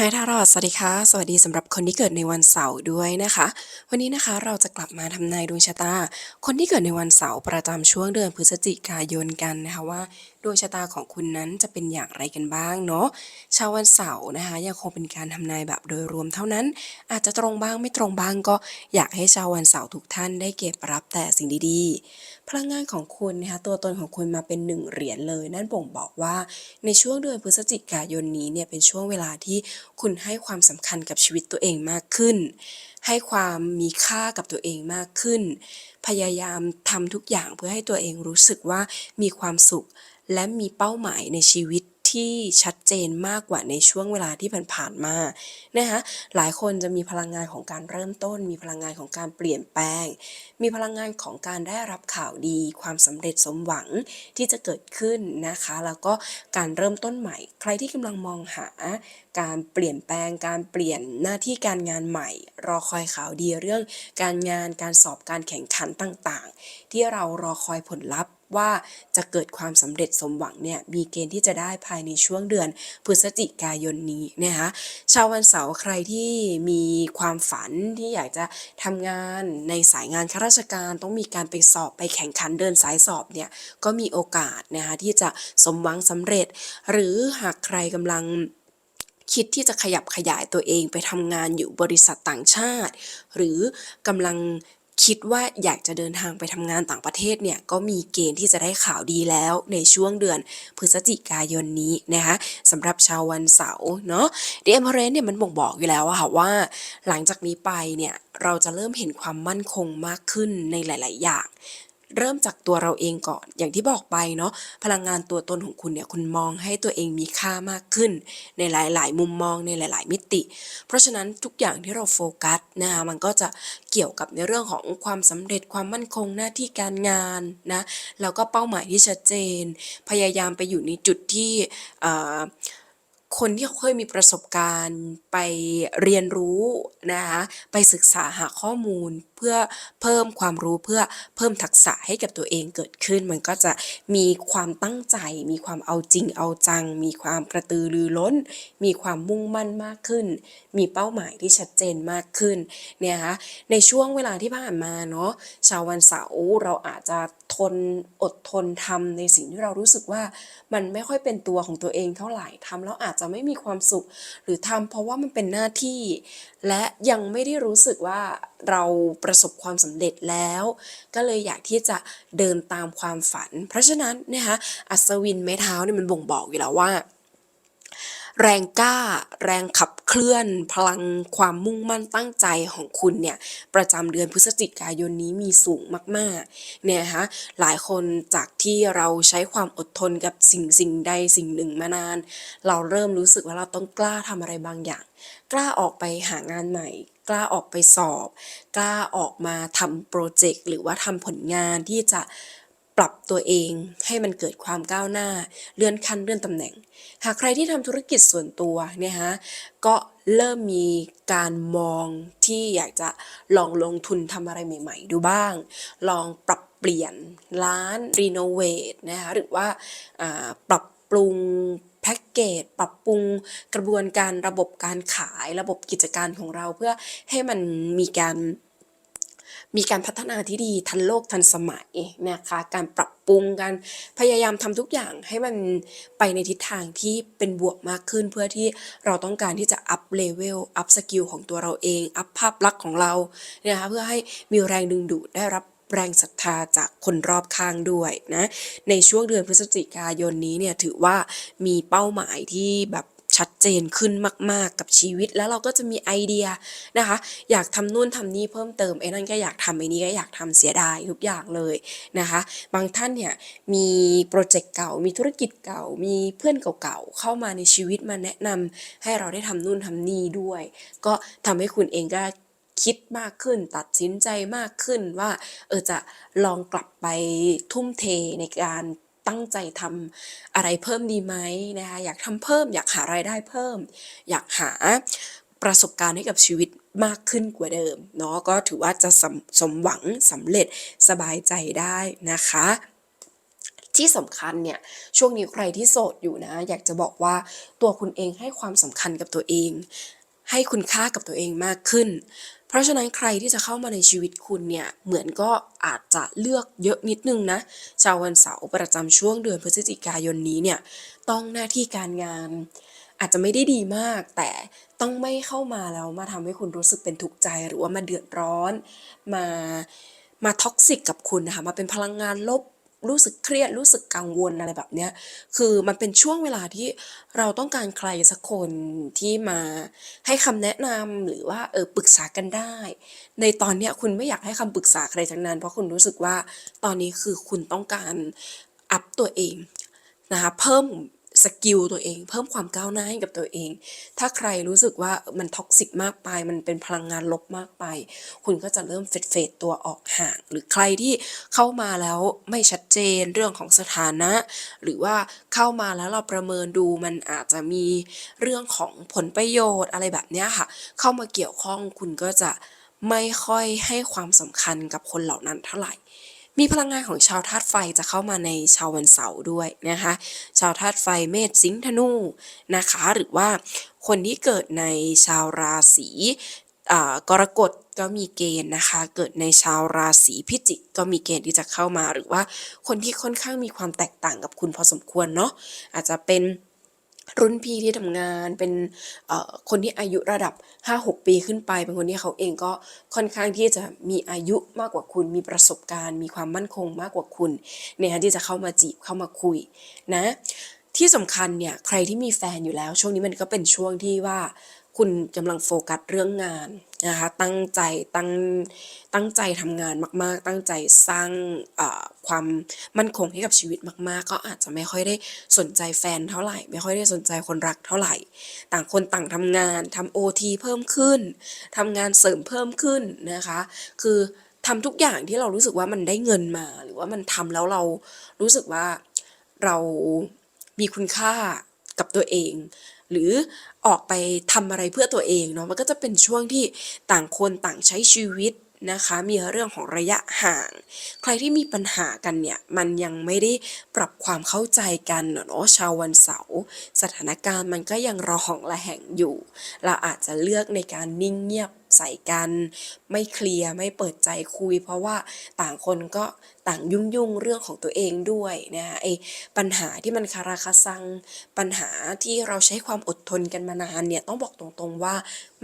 ฮายทารอดสวัสดีค่ะ สวัสดีสำหรับคนที่เกิดในวันเสาร์ด้วยนะคะ วันนี้นะคะเราจะกลับมาทำนายดวงชะตา คนที่เกิดในวันเสาร์ประจำช่วงเดือนพฤศจิกายนกันนะคะว่าดวงชะตาของคุณนั้นจะเป็นอย่างไรกันบ้างเนาะชาววันเสาร์นะคะยังคงเป็นการทำนายแบบโดยรวมเท่านั้น อาจจะตรงบ้างไม่ตรงบ้างก็อยากให้ชาววันเสาร์ทุกท่านได้เก็บรับแต่สิ่งดีๆ พลังงานของคุณนะคะตัวตนของคุณมาเป็นหนึ่งเหรียญเลย นั่นบ่งบอกว่าในช่วงเดือนพฤศจิกายนนี้เนี่ยเป็นช่วงเวลาที่คุณให้ความสำคัญกับชีวิตตัวเองมากขึ้น ให้ความมีค่ากับตัวเองมากขึ้น พยายามทำทุกอย่างเพื่อให้ตัวเองรู้สึกว่ามีความสุข และมีเป้าหมายในชีวิต ที่ชัดเจนมากกว่าในช่วงเวลาที่ผ่านๆมานะคะหลายคนจะมีพลังงานของการเริ่มต้น มีพลังงานของการเปลี่ยนแปลง มีพลังงานของการได้รับข่าวดี ความสำเร็จสมหวังที่จะเกิดขึ้นนะคะ แล้วก็การเริ่มต้นใหม่ ใครที่กำลังมองหา การเปลี่ยนแปลงการเปลี่ยนหน้าที่การงานใหม่ รอคอยข่าวดีเรื่องการงานการสอบการแข่งขันต่างๆ ที่เรารอคอยผลลัพธ์ว่าจะเกิดความสำเร็จสมหวังเนี่ยมีเกณฑ์ที่จะได้ภายในช่วงเดือนพฤศจิกายนนี้นะคะชาววันเสาร์ใครที่มีความฝันที่อยากจะทำงานในสายงานข้าราชการต้องมีการไปสอบไปแข่งขันเดินสายสอบเนี่ยก็มีโอกาสนะคะที่จะสมหวังสำเร็จ หรือหากใครกำลัง คิดที่จะขยับขยายตัวเองไปทำงานอยู่บริษัทต่างชาติ หรือกำลังคิดว่าอยากจะเดินทางไปทำงานต่างประเทศเนี่ยก็มีเกณฑ์ที่จะได้ข่าวดีแล้วในช่วงเดือนพฤศจิกายนนี้นะคะสำหรับชาววันเสาร์เนาะเดมเรนเนี่ยมันบ่งบอกอยู่แล้วอะค่ะว่า หลังจากนี้ไปเนี่ยเราจะเริ่มเห็นความมั่นคงมากขึ้นในหลาย ๆ อย่าง เริ่มจากตัวเราเองก่อน อย่างที่บอกไปเนาะพลังงานตัวตนของคุณเนี่ยคุณมองให้ตัวเองมีค่ามากขึ้น ในหลาย ๆ มุมมองในหลาย ๆ มิติ เพราะฉะนั้นทุกอย่างที่เราโฟกัสนะคะมันก็จะเกี่ยวกับในเรื่องของความสำเร็จความมั่นคงหน้าที่การงานนะแล้วก็เป้าหมายที่ชัดเจน พยายามไปอยู่ในจุดที่อ่า คนที่เขาเคยมีประสบการณ์ไปเรียนรู้นะคะไปศึกษาหาข้อมูลเพื่อเพิ่มความรู้เพื่อเพิ่มทักษะให้กับตัวเองเกิดขึ้น มันก็จะมีความตั้งใจ มีความเอาจริงเอาจัง มีความกระตือรือร้น มีความมุ่งมั่นมากขึ้น มีเป้าหมายที่ชัดเจนมากขึ้นเนี่ยนะคะในช่วงเวลาที่ผ่านมาเนาะชาววันเสาร์เราอาจจะทนอดทนทำในสิ่งที่เรารู้สึกว่ามันไม่ค่อยเป็นตัวของตัวเองเท่าไหร่ทำแล้วอาจจะไม่มีความสุข หรือทำเพราะว่ามันเป็นหน้าที่ และยังไม่ได้รู้สึกว่าเราประสบความสำเร็จแล้ว ก็เลยอยากที่จะเดินตามความฝัน เพราะฉะนั้นนะคะอัศวินไม้เท้าเนี่ยมันบ่งบอกอยู่แล้วว่า แรงกล้า แรงขับ เคลื่อนพลังความมุ่งมั่นตั้งใจของคุณเนี่ยประจำเดือนพฤศจิกายนนี้มีสูงมากๆเนี่ยนะคะหลายคนจากที่เราใช้ความอดทนกับสิ่งสิ่งใดสิ่งหนึ่งมานาน เราเริ่มรู้สึกว่าเราต้องกล้าทำอะไรบางอย่าง กล้าออกไปหางานใหม่กล้าออกไปสอบ กล้าออกมาทำโปรเจกต์หรือว่าทำผลงานที่จะ ปรับตัวเองให้มันเกิดความก้าวหน้า เลื่อนขั้นเลื่อนตำแหน่ง หากใครที่ทำธุรกิจส่วนตัวเนี่ยฮะก็เริ่มมีการมองที่อยากจะลองลงทุนทำอะไรใหม่ ๆ ดูบ้าง ลองปรับเปลี่ยนร้านรีโนเวทนะคะหรือว่าอ่าปรับปรุงแพ็กเกจปรับปรุงกระบวนการระบบการขายระบบกิจการของเราเพื่อให้มันมีการ มีการพัฒนาที่ดีทันโลกทันสมัยนะคะการปรับปรุงการพยายามทำทุกอย่างให้มันไปในทิศทางที่เป็นบวกมากขึ้น เพื่อที่เราต้องการที่จะอัพเลเวลอัพสกิลของตัวเราเองอัพภาพลักษณ์ของเรานะคะเพื่อให้มีแรงดึงดูดได้รับแรงศรัทธาจากคนรอบข้างด้วยนะในช่วงเดือนพฤศจิกายนนี้เนี่ยถือว่ามีเป้าหมายที่แบบ ชัดเจนขึ้นมาก ๆ กับชีวิตแล้วเราก็จะมีไอเดียนะคะ อยากทำนู่นทำนี่เพิ่มเติมไอ้นั่นก็อยากทำไอ้นี่ก็อยากทำเสียดายทุกอย่างเลยนะคะ บางท่านเนี่ยมีโปรเจกต์เก่า มีธุรกิจเก่า มีเพื่อนเก่าๆเข้ามาในชีวิตมาแนะนำให้เราได้ทำนู่นทำนี่ด้วย ก็ทำให้คุณเองก็คิดมากขึ้นตัดสินใจมากขึ้นว่าเออจะลองกลับไปทุ่มเทในการ ตั้งใจทำอะไรเพิ่มดีไหมนะคะอยากทำเพิ่ม อยากหารายได้เพิ่ม อยากหาประสบการณ์ให้กับชีวิตมากขึ้นกว่าเดิมเนาะก็ถือว่าจะสมสมหวังสำเร็จสบายใจได้นะคะ ที่สำคัญเนี่ยช่วงนี้ใครที่โสดอยู่นะ อยากจะบอกว่าตัวคุณเองให้ความสำคัญกับตัวเอง ให้คุณค่ากับตัวเองมากขึ้น เพราะฉะนั้นใครที่จะเข้ามาในชีวิตคุณเนี่ยเหมือนก็อาจจะเลือกเยอะนิดนึงนะชาววันเสาร์ประจำช่วงเดือนพฤศจิกายนนี้เนี่ยต้องหน้าที่การงาน อาจจะไม่ได้ดีมาก แต่ต้องไม่เข้ามาแล้วมาทำให้คุณรู้สึกเป็นทุกข์ใจหรือว่ามาเดือดร้อน มามาท็อกซิกกับคุณนะคะมาเป็นพลังงานลบ รู้สึกเครียดรู้สึกกังวลอะไรแบบเนี้ยคือมันเป็นช่วงเวลาที่เราต้องการใครสักคนที่มาให้คำแนะนำหรือว่าเออปรึกษากันได้ ในตอนเนี้ยคุณไม่อยากให้คำปรึกษาใครทั้งนั้น เพราะคุณรู้สึกว่าตอนนี้คือคุณต้องการอัพตัวเองนะคะเพิ่ม สกิลตัวเอง เพิ่มความก้าวหน้าให้กับตัวเอง ถ้าใครรู้สึกว่ามันท็อกซิกมากไป มันเป็นพลังงานลบมากไป คุณก็จะเริ่มเฟดเฟดตัวออกห่าง หรือใครที่เข้ามาแล้วไม่ชัดเจนเรื่องของสถานะ หรือว่าเข้ามาแล้วเราประเมินดูมันอาจจะมีเรื่องของผลประโยชน์อะไรแบบเนี้ยค่ะ เข้ามาเกี่ยวข้องคุณก็จะไม่ค่อยให้ความสำคัญกับคนเหล่านั้นเท่าไหร่ มีพลังงานของชาวธาตุไฟจะเข้ามาในชาววันเสาร์ด้วยนะคะ ชาวธาตุไฟเมษสิงห์ธนูนะคะ หรือว่าคนที่เกิดในชาวราศีกรกฎก็มีเกณฑ์นะคะ เกิดในชาวราศีพิจิกก็มีเกณฑ์ที่จะเข้ามา หรือว่าคนที่ค่อนข้างมีความแตกต่างกับคุณพอสมควรเนาะอาจจะเป็น รุ่นพี่ที่ทำงานเป็นคนที่อายุระดับ 5-6 ปีขึ้นไป เป็นคนที่เขาเองก็ค่อนข้างที่จะมีอายุมากกว่าคุณ มีประสบการณ์ มีความมั่นคงมากกว่าคุณเนี่ยที่จะเข้ามาจีบเข้ามาคุยนะที่สำคัญเนี่ยใครที่มีแฟนอยู่แล้ว ช่วงนี้มันก็เป็นช่วงที่ว่า คุณกำลังโฟกัสเรื่องงานนะคะ ตั้งใจตั้งตั้งใจทำงานมาก ๆ ตั้งใจสร้างความมั่นคงให้กับชีวิตมาก ๆ ก็อาจจะไม่ค่อยได้สนใจแฟนเท่าไหร่ ไม่ค่อยได้สนใจคนรักเท่าไหร่ ต่างคนต่างทำงานทำโอทีเพิ่มขึ้นทำงานเสริมเพิ่มขึ้นนะคะ คือทำทุกอย่างที่เรารู้สึกว่ามันได้เงินมา หรือว่ามันทำแล้วเรารู้สึกว่าเรามีคุณค่ากับตัวเอง หรือออกไปทำอะไรเพื่อตัวเองเนาะมันก็จะเป็นช่วงที่ต่างคนต่างใช้ชีวิตนะคะมีเรื่องของระยะห่าง ใครที่มีปัญหากันเนี่ยมันยังไม่ได้ปรับความเข้าใจกันเนาะชาววันเสาร์สถานการณ์มันก็ยังระหองระแหงอยู่ เราอาจจะเลือกในการนิ่งเงียบ ใส่กัน ไม่เคลียร์ไม่เปิดใจคุย เพราะว่าต่างคนก็ต่างยุ่งยุ่งเรื่องของตัวเองด้วยนะไอ้ปัญหาที่มันคาราคาซัง ปัญหาที่เราใช้ความอดทนกันมานานเนี่ยต้องบอกตรงๆว่า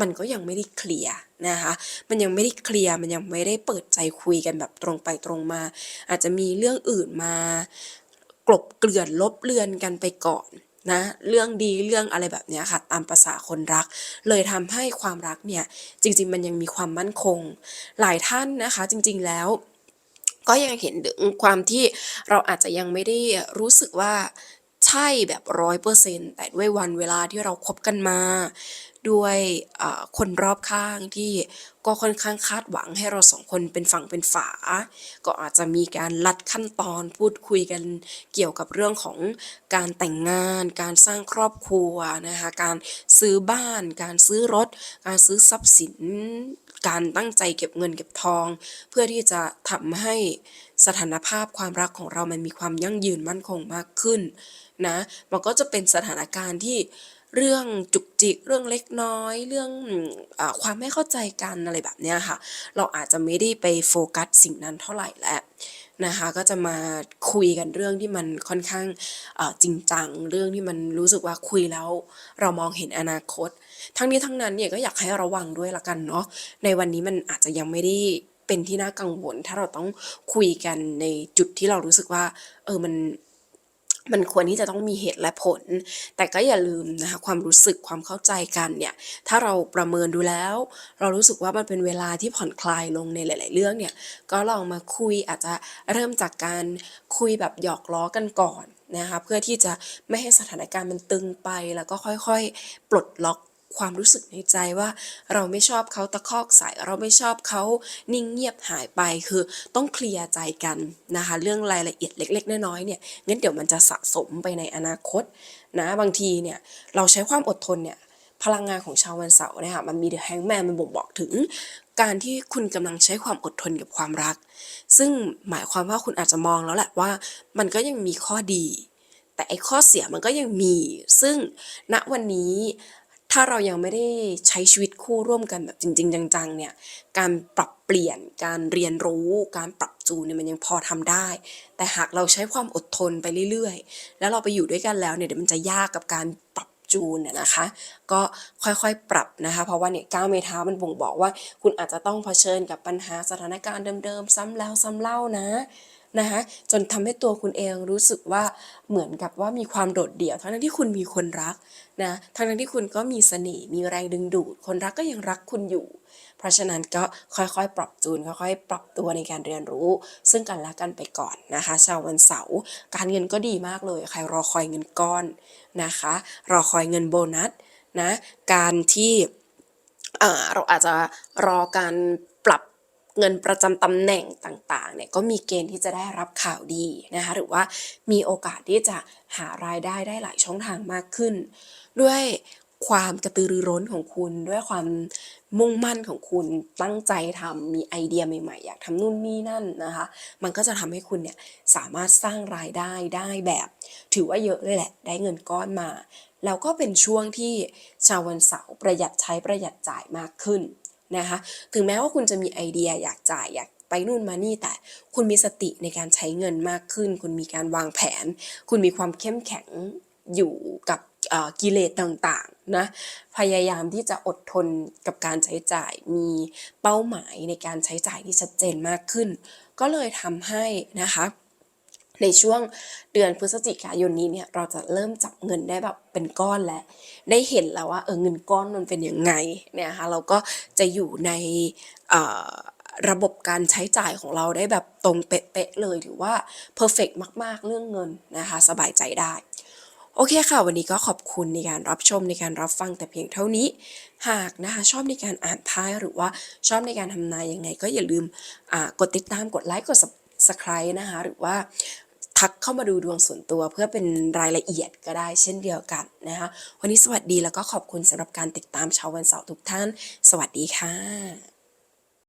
มันก็ยังไม่ได้เคลียร์นะคะมันยังไม่ได้เคลียร์มันยังไม่ได้เปิดใจคุยกันแบบตรงไปตรงมา อาจจะมีเรื่องอื่นมากลบเกลื่อนลบเลือนกันไปก่อน นะเรื่องดีเรื่องอะไรแบบนี้ค่ะ ตามภาษาคนรัก เลยทำให้ความรักเนี่ยจริง ๆ มันยังมีความมั่นคง หลายท่านนะคะ จริง ๆ แล้วก็ยังเห็นถึงความที่เราอาจจะยังไม่ได้รู้สึกว่าใช่แบบร้อยเปอร์เซ็นต์แต่ด้วยวันเวลาที่เราคบกันมา ด้วยคนรอบข้างที่ก็ค่อนข้างคาดหวังให้เราสองคนเป็นฝั่งเป็นฝา ก็อาจจะมีการลัดขั้นตอนพูดคุยกันเกี่ยวกับเรื่องของการแต่งงาน การสร้างครอบครัวนะคะการซื้อบ้าน การซื้อรถ การซื้อทรัพย์สิน การตั้งใจเก็บเงินเก็บทอง เพื่อที่จะทำให้สถานภาพความรักของเรามันมีความยั่งยืนมั่นคงมากขึ้นนะมันก็จะเป็นสถานการณ์ที่ เรื่องจุกจิกเรื่องเล็กน้อย เรื่องอความไม่เข้าใจกันอะไรแบบเนี้ยค่ะ เราอาจจะไม่ได้ไปโฟกัสสิ่งนั้นเท่าไหร่แล้วนะคะก็จะมาคุยกันเรื่องที่มันค่อนข้างจริงจังเรื่องที่มันรู้สึกว่าคุยแล้ว เรามองเห็นอนาคต ทั้งนี้ทั้งนั้นเนี่ยก็อยากให้ระวังด้วยละกันเนาะในวันนี้มันอาจจะยังไม่ได้เป็นที่น่ากังวล ถ้าเราต้องคุยกันในจุดที่เรารู้สึกว่า เออมัน มันควรที่จะต้องมีเหตุและผล แต่ก็อย่าลืมนะคะความรู้สึกความเข้าใจกันเนี่ยถ้าเราประเมินดูแล้ว เรารู้สึกว่ามันเป็นเวลาที่ผ่อนคลายลงในหลาย ๆ เรื่องเนี่ยก็ลองมาคุยอาจจะเริ่มจากการคุยแบบหยอกล้อกันก่อนนะคะเพื่อที่จะไม่ให้สถานการณ์มันตึงไปแล้วก็ค่อย ๆ ปลดล็อก ความรู้สึกในใจว่า เราไม่ชอบเขาตะคอกใส่เราไม่ชอบเขานิ่งเงียบหายไปคือต้องเคลียร์ใจกันนะคะ เรื่องรายละเอียดเล็ก ๆ น้อยๆเนี่ยงั้นเดี๋ยวมันจะสะสมไปในอนาคตนะบางทีเนี่ยเราใช้ความอดทนเนี่ยพลังงานของชาววันเสาร์นี่ยค่ะมันมี The Hangman มันบ่งบอกถึง การที่คุณกำลังใช้ความอดทนกับความรัก ซึ่งหมายความว่าคุณอาจจะมองแล้วแหละว่า มันก็ยังมีข้อดี แต่ไอ้ข้อเสียมันก็ยังมี ซึ่งณวันนี้ ถ้าเรายังไม่ได้ใช้ชีวิตคู่ร่วมกันแบบจริง ๆ จังๆเนี่ยการปรับเปลี่ยนการเรียนรู้การปรับจูนเนี่ยมันยังพอทำได้ แต่หากเราใช้ความอดทนไปเรื่อยๆ แล้วเราไปอยู่ด้วยกันแล้วเนี่ยเดี๋ยวมันจะยากกับการปรับจูนอะนะคะ ก็ค่อยๆปรับนะคะ เพราะว่าเนี่ยก้าวไม้เท้ามันบ่งบอกว่า คุณอาจจะต้องเผชิญกับปัญหาสถานการณ์เดิมๆ ซ้ำแล้วซ้ำเล่านะ นะคะจนทำให้ตัวคุณเองรู้สึกว่าเหมือนกับว่ามีความโดดเดี่ยว ทั้งที่คุณมีคนรักนะทั้งที่คุณก็มีเสน่ห์มีแรงดึงดูด คนรักก็ยังรักคุณอยู่ เพราะฉะนั้นก็ค่อยๆ ปรับจูนค่อยๆ ปรับตัวในการเรียนรู้ ซึ่งกันและกันไปก่อนนะคะชาววันเสาร์การเงินก็ดีมากเลยใครรอคอยเงินก้อนนะคะรอคอยเงินโบนัสนะการที่เราอาจจะรอการปรับ เงินประจำตำแหน่งต่างๆเนี่ยก็มีเกณฑ์ที่จะได้รับข่าวดีนะคะหรือว่ามีโอกาสที่จะหารายได้ได้หลายช่องทางมากขึ้น ด้วยความกระตือรือร้นของคุณ ด้วยความมุ่งมั่นของคุณตั้งใจทำมีไอเดียใหม่ๆ อยากทำนู่นนี่นั่นนะคะ มันก็จะทำให้คุณเนี่ยสามารถสร้างรายได้ได้แบบ ถือว่าเยอะเลยแหละ ได้เงินก้อนมา แล้วก็เป็นช่วงที่ชาววันเสาร์ประหยัดใช้ประหยัดจ่ายมากขึ้น นะคะ ถึงแม้ว่าคุณจะมีไอเดียอยากจ่ายอยากไปนู่นมานี่แต่คุณมีสติในการใช้เงินมากขึ้น คุณมีการวางแผน คุณมีความเข้มแข็งอยู่กับกิเลสต่างๆนะพยายามที่จะอดทนกับการใช้จ่ายมีเป้าหมายในการใช้จ่ายที่ชัดเจนมากขึ้น ก็เลยทำให้นะคะ ในช่วงเดือนพฤศจิกายนนี้เนี่ยเราจะเริ่มจับเงินได้แบบเป็นก้อนแล้ว ได้เห็นแล้วว่าเออเงินก้อนมันเป็นยังไงเนี่ยนะคะเราก็จะอยู่ในระบบการใช้จ่ายของเราได้แบบตรงเป๊ะๆเลยถือว่าเพอร์เฟกมากๆเรื่องเงินนะคะสบายใจได้ โอเคค่ะ วันนี้ก็ขอบคุณในการรับชมในการรับฟังแต่เพียงเท่านี้ หากนะคะชอบในการอ่านไพ่หรือว่าชอบในการทำนายยังไง ก็อย่าลืมกดติดตามกดไลค์กด subscribe นะคะหรือว่า ทักเข้ามาดูดวงส่วนตัวเพื่อเป็นรายละเอียดก็ได้เช่นเดียวกันนะคะวันนี้สวัสดีแล้วก็ขอบคุณสำหรับการติดตามชาววันเสาร์ทุกท่าน สวัสดีค่ะ